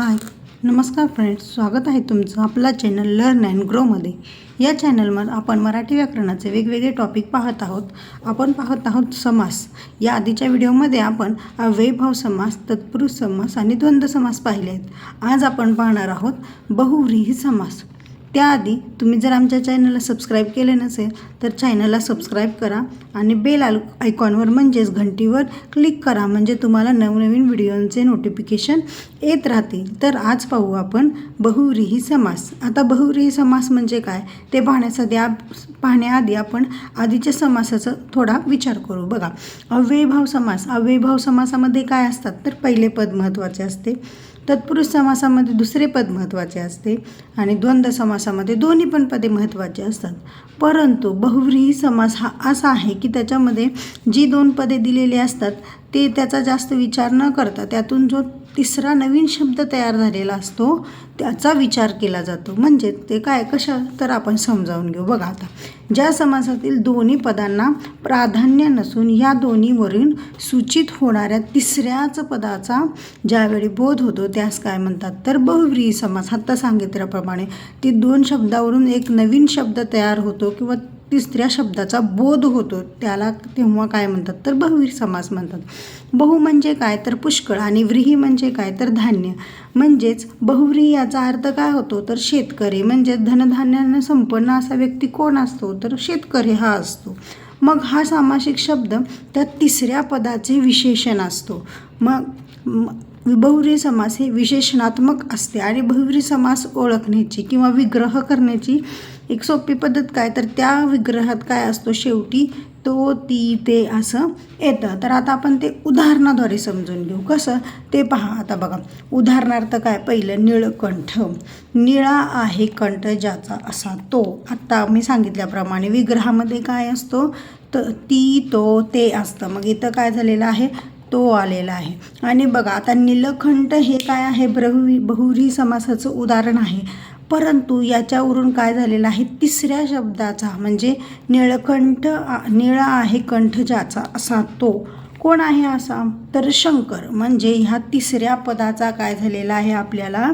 हाय. नमस्कार फ्रेंड्स स्वागत आहे तुमचं आपला चॅनल लर्न अँड ग्रोमध्ये या चॅनलवर आपण मराठी व्याकरणाचे वेगवेगळे टॉपिक पाहत आहोत. आपण पाहत आहोत समास. या आधीच्या व्हिडिओमध्ये आपण अव्ययभाव समास तत्पुरुष समास आणि द्वंद्व समास पाहिले आहेत. आज आपण पाहणार आहोत बहुव्रीही समास. त्याआधी तुम्ही जर आमच्या चॅनलला सबस्क्राईब केले नसेल तर चॅनलला सबस्क्राईब करा आणि बेल आल आयकॉनवर म्हणजेच घंटीवर क्लिक करा म्हणजे तुम्हाला नवनवीन व्हिडिओंचे नोटिफिकेशन येत राहतील. तर आज पाहू आपण बहुव्रीही समास. आता बहुव्रीही समास म्हणजे काय? ते पाहण्यासाठी आप पाहण्याआधी आपण आधीच्या समासाचा थोडा विचार करू. बघा अव्ययभाव समास. अव्ययभाव समासामध्ये काय असतात? तर पहिले पद महत्त्वाचे असते. तत्पुरुष समासामध्ये दुसरे पद महत्त्वाचे असते आणि द्वंद्व समासामध्ये दोन्ही पण पदे महत्त्वाचे असतात. परंतु बहुव्रीही समास हा असा आहे की त्याच्यामध्ये जी दोन पदे दिलेली असतात ते त्याचा जास्त विचार न करता त्यातून जो तिसरा नवीन शब्द तयार झालेला असतो त्याचा विचार केला जातो. म्हणजे ते काय कशा? तर आपण समजावून घेऊ. बघा आता ज्या समासातील दोन्ही पदांना प्राधान्य नसून या दोन्हीवरून सूचित होणाऱ्या तिसऱ्याच पदाचा ज्यावेळी बोध होतो त्यास काय म्हणतात? तर बहुव्रीही समास. आत्ता सांगितल्याप्रमाणे ती दोन शब्दावरून एक नवीन शब्द तयार होतो किंवा तिसऱ्या शब्दाचा बोध होतो त्याला तेव्हा काय म्हणतात? तर बहुवीर समास म्हणतात. बहु म्हणजे काय? तर पुष्कळ आणि व्रीही म्हणजे काय? तर धान्य. म्हणजेच बहुव्रीही याचा अर्थ काय होतो? तर शेतकरी. म्हणजे धनधान्यानं संपन्न असा व्यक्ती कोण असतो? तर शेतकरी हा असतो. मग हा सामासिक शब्द त्या तिसऱ्या पदाचे विशेषण असतो. मग बहुव्री समास हे विशेषणात्मक असते आणि बहुव्री समास ओळखण्याची किंवा विग्रह करण्याची एक सोपी पद्धत काय? तर त्या विग्रहात काय असतो शेवटी? तो ती ते असं येतं. तर आता आपण ते उदाहरणाद्वारे समजून घेऊ. कसं? ते पहा आता बघा. उदाहरणार्थ काय? पहिलं निळकंठ. निळा आहे कंठ ज्याचा असा तो. आत्ता मी सांगितल्याप्रमाणे विग्रहामध्ये काय असतो? तर ती तो ते असतं. मग इथं काय झालेलं आहे? तो आलेला आहे. आणि बघा आता निलखंठ हे काय आहे? बहुवी बहुरी समासाचं उदाहरण आहे. परंतु याच्यावरून काय झालेलं आहे? तिसऱ्या शब्दाचा म्हणजे निळकंठ निळा आहे कंठ ज्याचा असा तो. कोण आहे असा? तर शंकर. म्हणजे ह्या तिसऱ्या पदाचा काय झालेला आहे आपल्याला?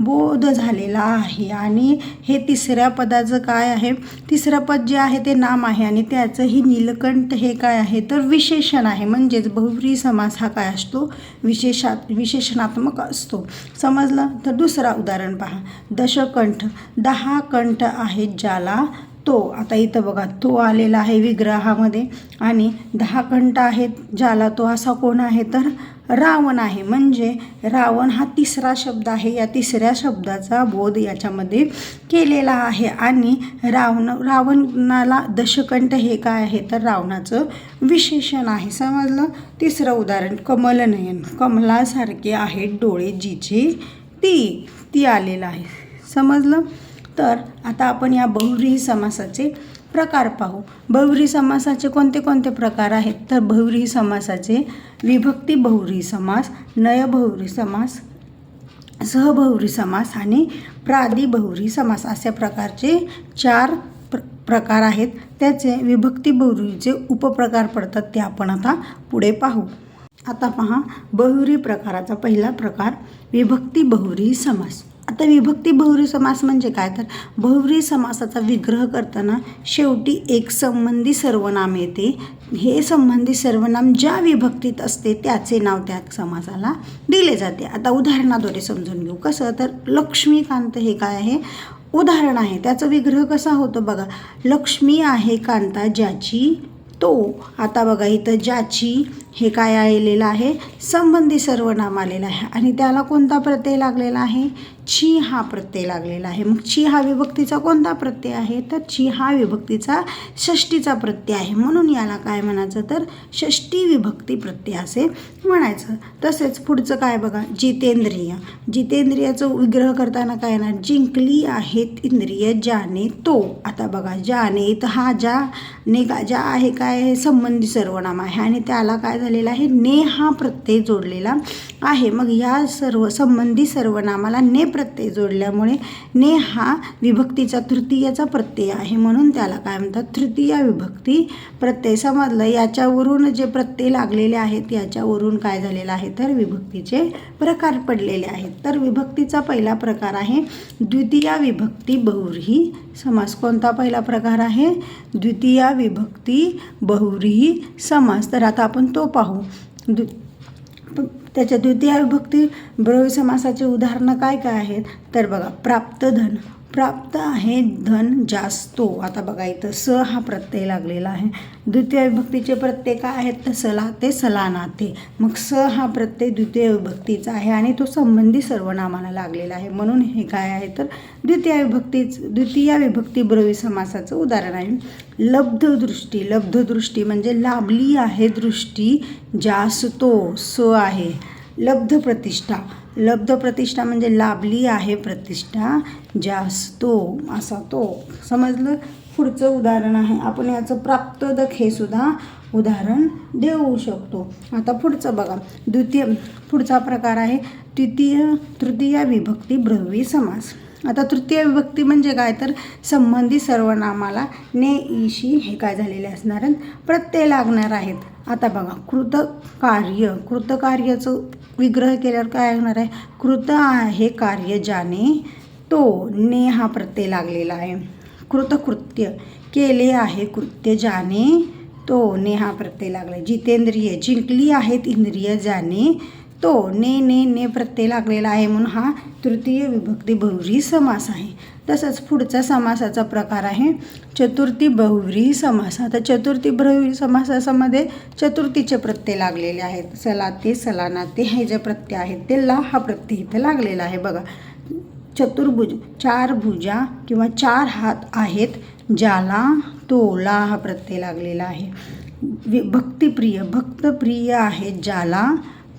बोध झालेला आहे. आणि हे तिसऱ्या पदाचं काय आहे? तिसरं पद जे आहे ते नाम आहे आणि त्याचंही नीलकंठ हे काय आहे? तर विशेषण आहे. म्हणजेच बहुव्री समास हा काय असतो? विशेषात विशेषणात्मक असतो. समजलं? तर दुसरा उदाहरण पहा. दशकंठ. दहा कंठ आहेत ज्याला तो आता इथं बघा तो आलेला आहे विग्रहामध्ये आणि दहा कंठ आहेत ज्याला तो असा कोण आहे तर रावण आहे. म्हणजे रावण हा तिसरा शब्द आहे. या तिसऱ्या शब्दाचा बोध याच्यामध्ये केलेला आहे. आणि रावण रावणाला दशकंठ हे काय आहे तर रावणाचं विशेषण आहे. समजलं? तिसरं उदाहरण कमलनयन. कमलासारखे आहेत डोळे जिचे ती ती आलेलं आहे. समजलं? तर आता आपण या बहुव्रीही समासाचे प्रकार पाहू. बहुव्रीही समासाचे कोणते कोणते प्रकार आहेत? तर बहुव्रीही समासाचे विभक्ती बहुव्रीही समास नयबहुव्रीही समास सहबहुव्रीही समास आणि प्रादी समास अशा प्रकारचे चार प्र प्रकार आहेत. त्याचे विभक्ती बहुरीचे उपप्रकार पडतात ते आपण आता पुढे पाहू. आता पहा बहुरी प्रकाराचा पहिला प्रकार विभक्ती बहुरी समास. आता विभक्ती बहुव्री समास म्हणजे काय? तर बहुव्री समासाचा विग्रह करताना शेवटी एक संबंधी सर्वनाम येते. हे संबंधी सर्वनाम ज्या विभक्तीत असते त्याचे नाव त्या समासाला दिले जाते. आता उदाहरणाद्वारे समजून घेऊ. कसं? तर लक्ष्मीकांत हे काय आहे? उदाहरण आहे. त्याचा विग्रह कसा होतो बघा. लक्ष्मी आहे कांता ज्याची तो आता बघा इथं ज्याची हे काय आलेलं आहे? संबंधी सर्वनाम आलेलं आहे. आणि त्याला कोणता प्रत्यय लागलेला आहे? ची हा प्रत्यय लागलेला आहे. मग ची हा विभक्तीचा कोणता प्रत्यय आहे? तर ची हा विभक्तीचा षष्टीचा प्रत्यय आहे. म्हणून याला काय म्हणायचं? तर षष्टी विभक्ती प्रत्यय असे म्हणायचं. तसेच पुढचं काय बघा? जितेंद्रिय. जितेंद्रियाचं विग्रह करताना काय येणार? जिंकली आहेत इंद्रिय ज्याने तो. आता बघा ज्याने हा ज्या ने का ज्या आहे काय? संबंधी सर्वनाम आहे. आणि त्याला काय झालेला आहे. ने हा प्रत्यय जोडलेला आहे. मग या सर्व संबंधी सर्वनामाला ने प्रत्यय जोडल्यामुळे ने हा विभक्तीचा तृतीयाचा प्रत्यय आहे म्हणून त्याला काय म्हणतात? तृतीय विभक्ती प्रत्यय समजलं. याच्यावरून जे प्रत्यय लागलेले आहेत याच्यावरून काय झालेलं आहे? तर विभक्तीचे प्रकार पडलेले आहेत. तर विभक्तीचा पहिला प्रकार आहे द्वितीया विभक्ती बहुरी समास. कोणता पहिला प्रकार आहे? द्वितीया विभक्ती बहुरी समास. तर आता आपण तो पाहू. दु त्याच्या द्वितीय विभक्ती ब्रवी समासाचे उदाहरणं काय काय आहेत? तर बघा प्राप्त धन प्राप्त आहे धन जास्तो. आता बघा इथं स हा प्रत्यय लागलेला आहे. द्वितीय विभक्तीचे प्रत्यय काय आहेत? तर सला ते सलानाते मग स हा प्रत्यय द्वितीय विभक्तीचा आहे आणि तो संबंधी सर्वनामाला लागलेला आहे. म्हणून हे काय आहे? तर द्वितीय विभक्तीच द्वितीय विभक्ती ब्रवी समासाचं उदाहरण आहे. लब्ध दृष्टी म्हणजे लाभली आहे दृष्टी जासतो स आहे. लब्ध प्रतिष्ठा लब्ध प्रतिष्ठा म्हणजे लाभली आहे प्रतिष्ठा जास्तो असा तो. समजलं? पुढचं उदाहरण आहे. आपण याचं प्राप्तदक हे सुद्धा उदाहरण देऊ शकतो. आता पुढचं बघा. द्वितीय पुढचा प्रकार आहे. तृतीय तृतीय विभक्ती ब्रह्वी समास. आता तृतीय विभक्ती म्हणजे काय? तर संबंधी सर्वनामाला ने ईशी हे काय झालेले असणार? आहेत प्रत्यय लागणार आहेत. आता बघा कृतकार्य कृतकार्याचं विग्रह केल्यावर काय होणार आहे? कृत आहे कार्य ज्याने तो ने हा प्रत्यय लागलेला आहे. कृतकृत्य केले आहे कृत्य ज्याने तो ने हा प्रत्यय लागला जितेंद्रिय जिंकली आहेत इंद्रिय ज्याने तो ने ने ने प्रत्यय लागलेला आहे म्हणून हा तृतीय विभक्ती बहुव्री समास आहे. तसंच पुढचा समासाचा प्रकार आहे चतुर्थी बहुव्रीही समास. आता चतुर्थी बहुव्री समासामध्ये चतुर्थीचे प्रत्यय लागलेले आहेत. सलाते सलानाते हे जे प्रत्यय आहेत ते ला हा प्रत्यय इथे लागलेला आहे. बघा चतुर्भुज चार भुजा किंवा चार हात आहेत ज्याला तोला हा प्रत्यय लागलेला आहे. वि भक्तिप्रिय भक्तप्रिय आहे ज्याला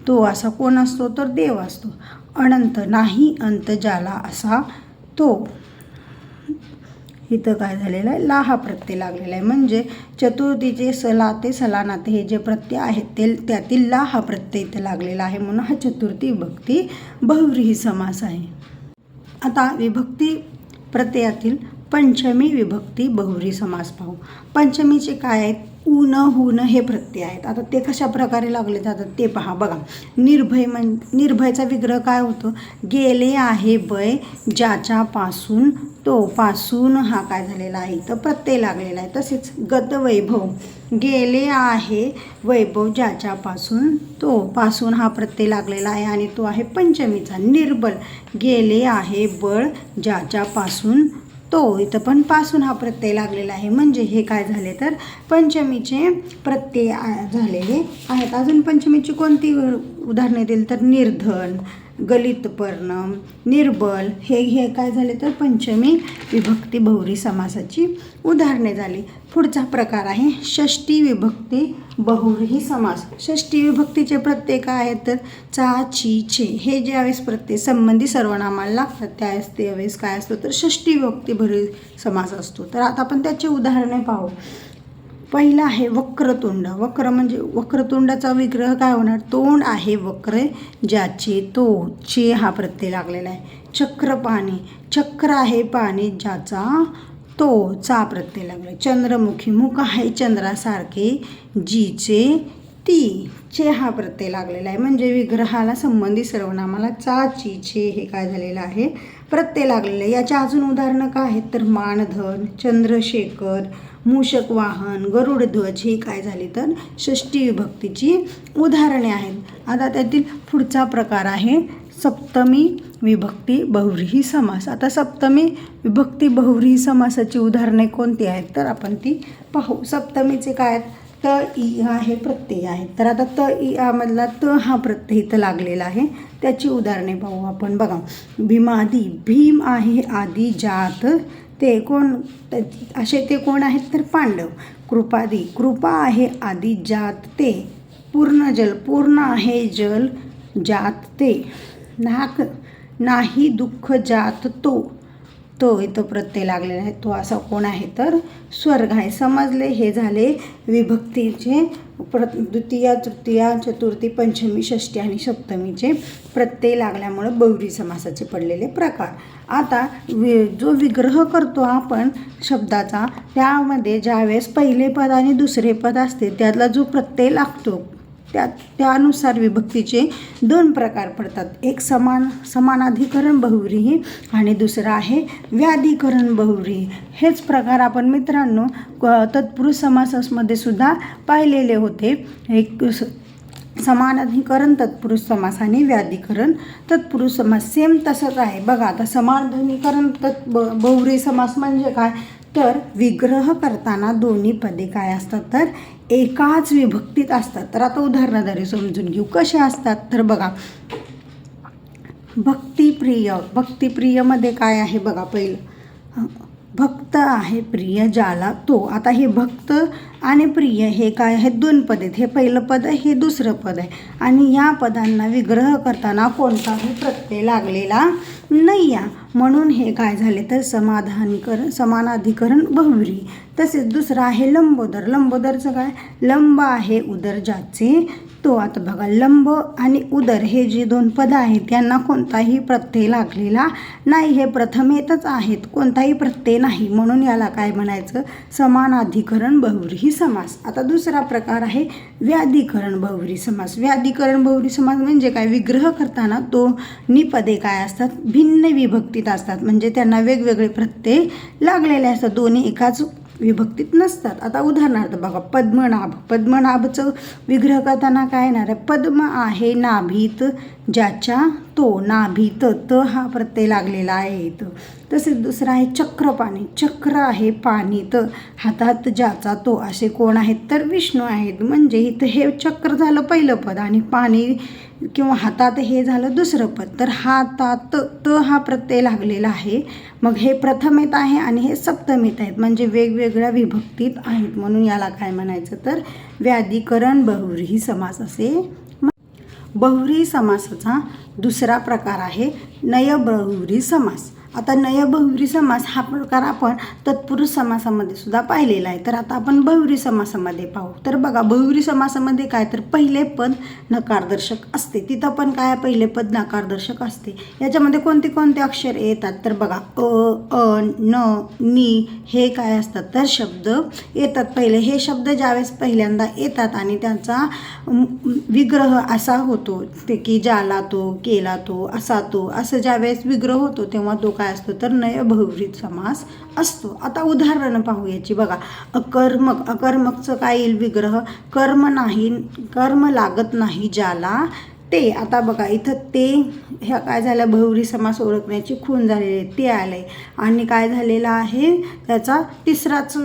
तो असा कोण असतो तर देव असतो. अनंत नाही अंत ज्याला असा तो. इथं काय झालेलं आहे? ला हा प्रत्यय लागलेला आहे. म्हणजे चतुर्थीचे सला ते सलानाते हे जे प्रत्यय आहेत ते त्यातील ला हा प्रत्यय इथं लागलेला आहे म्हणून हा चतुर्थी विभक्ती बहुव्रीही समास आहे. आता विभक्ती प्रत्ययातील पंचमी विभक्ती बहुव्रीही समास पाहू. पंचमीचे काय आहेत? ऊन हुन हे प्रत्यय आहेत. आता ते कशा प्रकारे लागले जातात ते पहा. बघा निर्भय म्हण निर्भयचा विग्रह काय होतो? गेले आहे बय ज्याच्यापासून तो पासून हा काय झालेला आहे? तर प्रत्यय लागलेला आहे. तसेच गत वैभव गेले आहे वैभव ज्याच्यापासून तो पासून हा प्रत्यय लागलेला आहे आणि तो आहे पंचमीचा. निर्बल गेले आहे बळ ज्याच्यापासून तो इथं पण पासून हा प्रत्यय लागलेला आहे. म्हणजे हे काय झाले तर पंचमीचे प्रत्यय झालेले आहेत. अजून पंचमीची कोणती उदाहरणे दिली तर निर्धन. गलितपर्ण निर्बल हे हे काय झाले तर पंचमी विभक्ती बहुरी समासाची उदाहरणे झाली. पुढचा प्रकार आहे षष्टी विभक्ती बहुरी समास. षष्टी विभक्तीचे प्रत्यय काय आहेत तर चा ची छे हे ज्यावेळेस प्रत्यय संबंधी सर्वनामाला लागतात त्यावेळेस त्यावेळेस काय असतो तर षष्टी विभक्ती बहुव्रीही समास असतो. तर आता आपण त्याची उदाहरणे पाहू. पहिला आहे वक्रतोंड. वक्र म्हणजे वक्रतोंडाचा विग्रह काय होणार? तोंड आहे वक्र ज्याचे तो चे हा प्रत्यय लागलेला आहे. चक्र पाणी. चक्र आहे पाणी ज्याचा तो चा प्रत्यय लागला चंद्रमुखी मुख आहे चंद्रासारखे जीचे ती चे हा प्रत्यय लागलेला आहे. म्हणजे विग्रहाला संबंधित सर्वनामाला चा ची चे हे काय झालेलं आहे? प्रत्यय लागलेलं आहे. याच्या अजून उदाहरणं काय आहेत? तर मानधन चंद्रशेखर मूषक वाहन गरुडध्वज हे काय झाले तर षष्टी विभक्तीची उदाहरणे आहेत. आता त्यातील पुढचा प्रकार आहे सप्तमी विभक्ती बहुव्रीही समास. आता सप्तमी विभक्ती बहुव्रीही समासाची उदाहरणे कोणती आहेत? तर आपण ती पाहू. सप्तमीचे काय आहेत? त इ हा हे प्रत्यय आहेत. तर आता त ई आमधला त हा प्रत्यय इथं लागलेला आहे. त्याची उदाहरणे पाहू आपण. बघा भीमादी भीम आहे आदी जात ते कोण असे ते कोण आहेत तर पांडव. कृपादी कृपा आहे आदी जात ते. पूर्ण जल पूर्ण आहे जल जात ते. नाक नाही दुःख जात तो. तो इथं प्रत्यय लागलेला आहे. तो असा कोण आहे तर स्वर्ग आहे. समजले हे झाले विभक्तीचे प्र द्वितीया तृतीया चतुर्थी पंचमी षष्टी आणि सप्तमीचे प्रत्यय लागल्यामुळं बौरी समासाचे पडलेले प्रकार. आता वि जो विग्रह करतो आपण शब्दाचा त्यामध्ये ज्यावेळेस पहिले पद आणि दुसरे पद असते त्यातला जो प्रत्यय लागतो त्या त्यानुसार विभक्तीचे दोन प्रकार पडतात. एक समान समानाधिकरण बहुव्रीही आणि दुसरं आहे व्याधिकरण बहुव्रीही. हेच प्रकार आपण मित्रांनो तत्पुरुष समासामध्ये सुद्धा पाहिलेले होते. एक स- समानाधिकरण तत्पुरुष समास आणि व्याधिकरण तत्पुरुष समास. सेम तसंच आहे. बघा आता समानाधिकरण तत् ब बहुव्रीही समास म्हणजे काय? तर विग्रह करताना दोन्ही पदे काय असतात? तर एकाच विभक्तीत असतात. तर आता उदाहरणाद्वारे समजून घेऊ. कसे असतात? तर बघा भक्तिप्रिय भक्तिप्रियमध्ये काय आहे बघा पहिलं? भक्त आहे प्रिय ज्याला तो. आता हे भक्त आणि प्रिय हे काय? आहेत दोन पद आहेत. हे पहिलं पद आहे हे दुसरं पद आहे. आणि या पदांना विग्रह करताना कोणताही प्रत्यय लागलेला नाही आहे म्हणून हे काय झाले तर समाधानीकरण समानाधिकरण भवरी तसेच दुसरं आहे लंबोदर. लंबोदरचं काय? लंब आहे उदर ज्याचे. तो आता बघा लंब आणि उदर हे जे दोन पदं आहेत त्यांना कोणताही प्रत्यय लागलेला नाही. हे प्रथमेतच आहेत. कोणताही प्रत्यय नाही. म्हणून याला काय म्हणायचं? समानाधिकरण बहुव्रीही समास. आता दुसरा प्रकार आहे व्याधिकरण बहुव्री समास. व्याधिकरण बहुव्री समास म्हणजे काय? विग्रह करताना तो निपदे काय असतात? भिन्न विभक्तीत असतात. म्हणजे त्यांना वेगवेगळे प्रत्यय लागलेले असतात. दोन्ही एकाच विभक्तीत नसतात. आता उदाहरणार्थ बघा पद्मनाभ. पद्मनाभचं विग्रह करताना काय येणार आहे? पद्म आहे नाभीत ज्याच्या तो नाभीत त हा प्रत्यय लागलेला आहे इथं. तसेच दुसरं आहे चक्रपाणी. चक्र आहे पाणी त हातात ज्याचा तो असे कोण आहेत? तर विष्णू आहेत. म्हणजे इथं हे चक्र झालं पहिलं पद आणि पाणी किंवा हातात हे झालं दुसरं पद. तर हातात त हा प्रत्यय लागलेला आहे. मग हे प्रथमेत आहे आणि हे सप्तमीत आहेत. म्हणजे वेगवेगळ्या विभक्तीत आहेत म्हणून याला काय म्हणायचं तर व्याधिकरण बहुरी समास असे बहुरी समासाचा दुसरा प्रकार आहे नयबहुरी समास. आता नयबहुव्री समास हा प्रकार आपण तत्पुरुष समासामध्ये सुद्धा पाहिलेला आहे. तर आता आपण बहुव्री समासामध्ये पाहू. तर बघा बहुव्री समासामध्ये काय? तर पहिले पद नकारदर्शक असते. तिथं पण काय? पहिले पद नकारदर्शक असते. याच्यामध्ये कोणते कोणते अक्षर येतात? तर बघा अ अ न नी हे काय असतात? तर शब्द येतात. पहिले हे शब्द ज्यावेळेस पहिल्यांदा येतात आणि त्यांचा विग्रह असा होतो. ते की जाला तो केला तो असा तो असं ज्यावेळेस विग्रह होतो तेव्हा तो काय असतो तर नय समास असतो. आता उदाहरणं पाहू याची बघा अकर्मक अकर्मकचं काय येईल विग्रह? कर्म नाही कर्म लागत नाही ज्याला ते. आता बघा इथं ते ह्या काय झालं भवरी समास ओळखण्याची खून झालेली आहे. ते आहे आणि काय झालेलं आहे? त्याचा तिसराच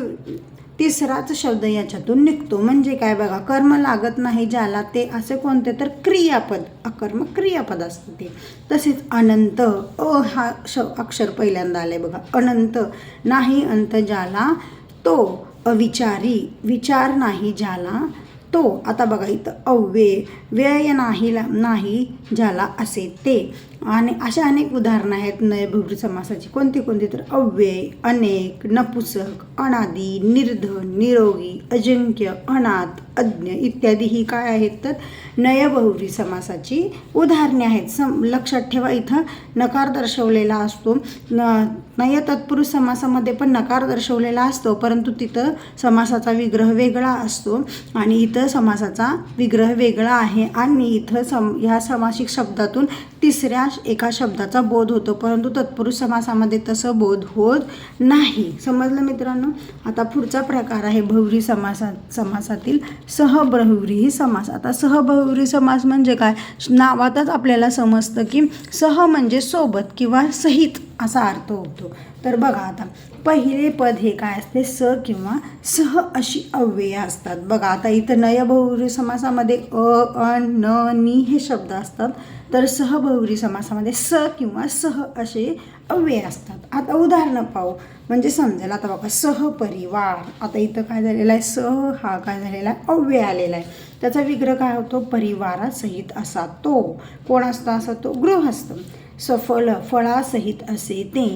तिसराच शब्द याच्यातून निघतो. म्हणजे काय बघा कर्म लागत नाही ज्याला ते असे कोणते तर क्रियापद अकर्म क्रियापद असतं ते. तसेच अनंत अ हा श अक्षर पहिल्यांदा आलं बघा. अनंत नाही अंत ज्याला तो अविचारी विचार नाही ज्याला तो. आता बघा इथं अव्यय व्यय नाही नाही ज्याला असे ते. आणि अशा अनेक उदाहरणं आहेत नयभुवरी समासाची. कोणती कोणती? तर अव्यय अनेक नपुसक अनादी निर्धन निरोगी अजिंक्य अनाथ अज्ञ इत्यादी ही काय आहेत तर नयबहुव्री समासाची उदाहरणे आहेत. सम लक्षात ठेवा इथं नकार दर्शवलेला असतो. न नय तत्पुरुष समासामध्ये पण नकार दर्शवलेला असतो परंतु तिथं समासाचा विग्रह वेगळा असतो आणि इथं समासाचा विग्रह वेगळा आहे. आणि इथं सम ह्या समासिक शब्दातून तिसऱ्या एका शब्दाचा बोध होतो परंतु तत्पुरुष समासामध्ये तसं बोध होत नाही. समजलं मित्रांनो? आता पुढचा प्रकार आहे बहुव्री समासा समासातील सहबहुव्रीही समास. आता सहबहुव्री समास म्हणजे काय? नावातच आपल्याला समजतं की सह म्हणजे सोबत किंवा सहित असा अर्थ होतो. तर बघा आता पहिले पद हे काय असते? स किंवा सह अशी अव्यय असतात. बघा आता इथं नयबहुव्री समासामध्ये अ अ न नी हे शब्द असतात. तर सहबहुरी समासामध्ये स किंवा सह असे अव्यय असतात. आता उदाहरणं पाहू. म्हणजे समजेल आता बघा सहपरिवार आता इथं काय झालेलं आहे? सह हा काय झालेला आहे? अव्यय आलेला आहे. त्याचा विग्रह काय होतो? परिवारासहित असा तो. कोण असता? असा तो गृहस्थ. सफल फळासहित असे ते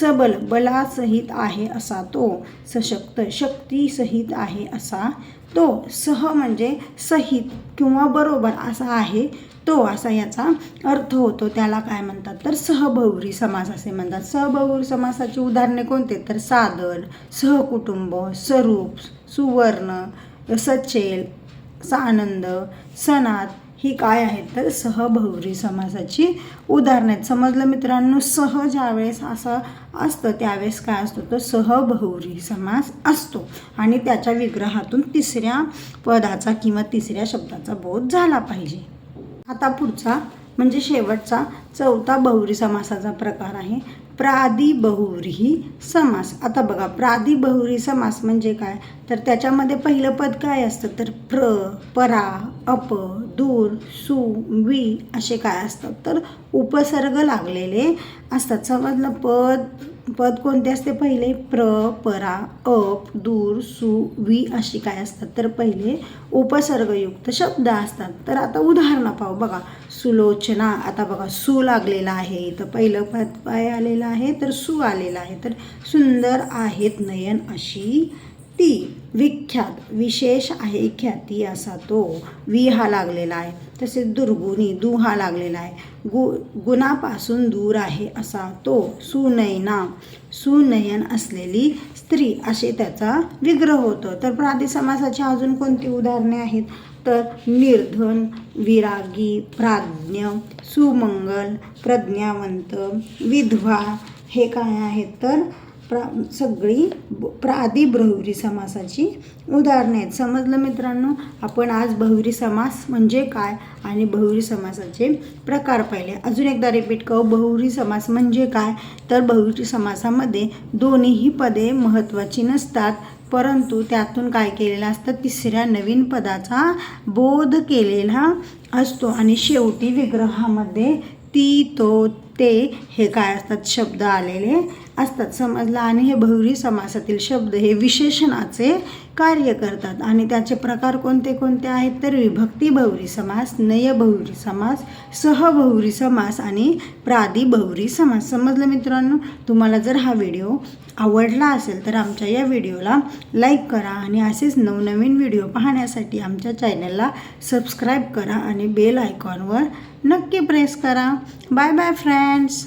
सबल बलासहित आहे असा तो सशक्त शक्तीसहित आहे असा तो सह म्हणजे सहित किंवा बरोबर असा आहे तो असा याचा अर्थ होतो. त्याला काय म्हणतात तर सहबहुरी समास असे म्हणतात. सहबहुरी समासाची उदाहरणे कोणते? तर सादर सहकुटुंब स्वरूप सुवर्ण सचेल सानंद सनात ही काय आहेत तर सहभौरी समासाची उदाहरणं आहेत. समजलं मित्रांनो सह ज्यावेळेस असं असतं त्यावेळेस काय असतो? तर सहभौरी समास असतो. आणि त्याच्या विग्रहातून तिसऱ्या पदाचा किंवा तिसऱ्या शब्दाचा बोध झाला पाहिजे. आता पुढचा म्हणजे शेवटचा चौथा बहुरी समासाचा प्रकार आहे. प्रादिबहुरी समास. आता बघा प्रादिबहुरी समास म्हणजे काय? तर त्याच्यामध्ये पहिलं पद काय असतं? तर प्र परा अप दूर सु वी असे काय असतात? तर उपसर्ग लागलेले असतात. समजलं? पद पद कोणते असते? पहिले प्र परा अप दूर सु वी अशी काय असतात? तर पहिले उपसर्गयुक्त शब्द असतात. तर आता उदाहरणं पाहू. बघा सुलोचना. आता बघा सु लागलेला आहे. तर पहिलं पद काय आलेलं आहे? तर सु आलेलं आहे. तर सुंदर आहेत नयन अशी ती विख्यात विशेष आहे ख्याती असा तो वि हा लागलेला आहे. तसेच दुर्गुणी दु हा लागलेला आहे. गु गुणापासून दूर आहे असा तो सुनयना सुनयन असलेली स्त्री असे त्याचा विग्रह होतो. तर प्रादिसमासाची अजून कोणती उदाहरणे आहेत? तर निर्धन विरागी प्राज्ञ सुमंगल प्रज्ञावंत विधवा हे काय आहेत? तर प्रा सगळी ब- प्रादी बहुरी समासाची उदाहरणे आहेत. समजलं मित्रांनो? आपण आज बहुरी समास म्हणजे काय आणि बहुरी समासाचे प्रकार पाहिले. अजून एकदा रिपीट करू. बहुरी समास म्हणजे काय? तर बहुरी समासामध्ये दोन्हीही पदे महत्त्वाची नसतात परंतु त्यातून काय केलेलं असतं? तिसऱ्या नवीन पदाचा बोध केलेला असतो. आणि शेवटी विग्रहामध्ये ती तो ते हे काय असतात? शब्द आलेले असतात. समजला? आणि हे बहुरी समासातील शब्द हे विशेषणाचे कार्य करतात. आणि त्याचे प्रकार कोणते कोणते आहेत? तर विभक्ती बहुरी समास नय बहुरी समास सहबहुरी समास आणि प्रादिबहुरी समास. समजलं मित्रांनो? तुम्हाला जर हा व्हिडिओ आवडला असेल तर आमच्या या व्हिडिओला लाईक करा आणि असेच नवनवीन व्हिडिओ पाहण्यासाठी आमच्या चॅनलला सबस्क्राईब करा आणि बेल आयकॉनवर नक्की प्रेस करा. Bye bye friends!